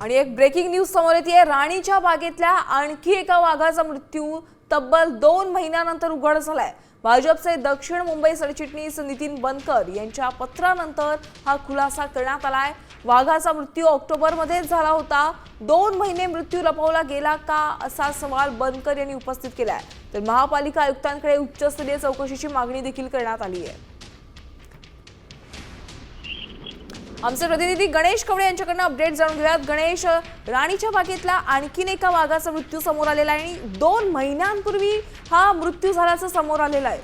आणि एक breaking news समोर येते. राणीच्या बागेतल्या आणखी एका वाघाचा मृत्यू तब्बल दोन महिन्यानंतर उघड झालाय. भाजपचे दक्षिण मुंबई सरचिटणीस नितीन बनकर यांच्या पत्रानंतर हा खुलासा करण्यात आलाय. वाघाचा मृत्यू ऑक्टोबरमध्येच झाला होता. दोन महिने मृत्यू लपवला गेला का असा सवाल बनकर यांनी उपस्थित केलाय. तर महापालिका आयुक्तांकडे उच्चस्तरीय चौकशीची मागणी देखील करण्यात आली आहे. आमचे प्रतिनिधी गणेश कवडे यांच्याकडनं अपडेट जाणून घेऊयात. गणेश राणीच्या बागेतला आणखीन एका वाघाचा मृत्यू समोर आलेला आहे आणि दोन महिन्यांपूर्वी हा मृत्यू झाल्याचं समोर आलेला आहे.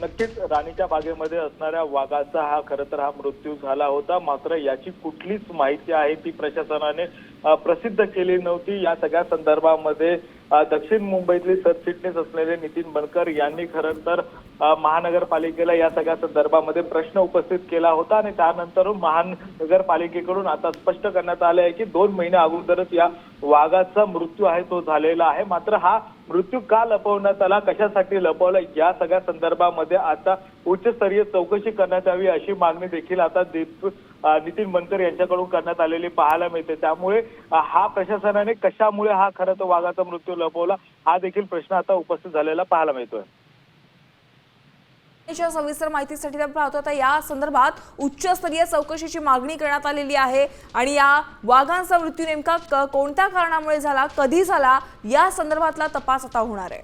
नक्कीच राणीच्या बागेमध्ये असणाऱ्या वाघाचा हा खरं तर हा मृत्यू झाला होता. मात्र याची कुठलीच माहिती आहे ती प्रशासनाने प्रसिद्ध केली नव्हती. या सगळ्या संदर्भामध्ये दक्षिण मुंबईतले सरचिटणीस असलेले नितीन बनकर यांनी खरं तर महानगरपालिकेला या सगळ्या संदर्भामध्ये प्रश्न उपस्थित केला होता आणि त्यानंतर महानगरपालिकेकडून आता स्पष्ट करण्यात आले आहे की दोन महिन्या अगोदरच या वाघाचा मृत्यू आहे तो झालेला आहे. मात्र हा मृत्यू का लपवण्यात आला कशासाठी लपवला या सगळ्या संदर्भामध्ये आता उच्चस्तरीय चौकशी करण्यात यावी अशी मागणी देखील आता नितीन बनकर यांच्याकडून करण्यात आलेली पाहायला मिळते. त्यामुळे हा प्रशासनाने कशामुळे हा खरं तर वाघाचा मृत्यू लपवला हा देखील प्रश्न आता उपस्थित झालेला पाहायला मिळतोय. सविस्तर माहितीसाठी पाहतो आता या संदर्भात उच्चस्तरीय चौकशीची मागणी करण्यात आलेली आहे. आणि या वाघांचा मृत्यू नेमका क- कोणत्या कारणामुळे झाला कधी झाला या संदर्भातला तपास आता होणार आहे.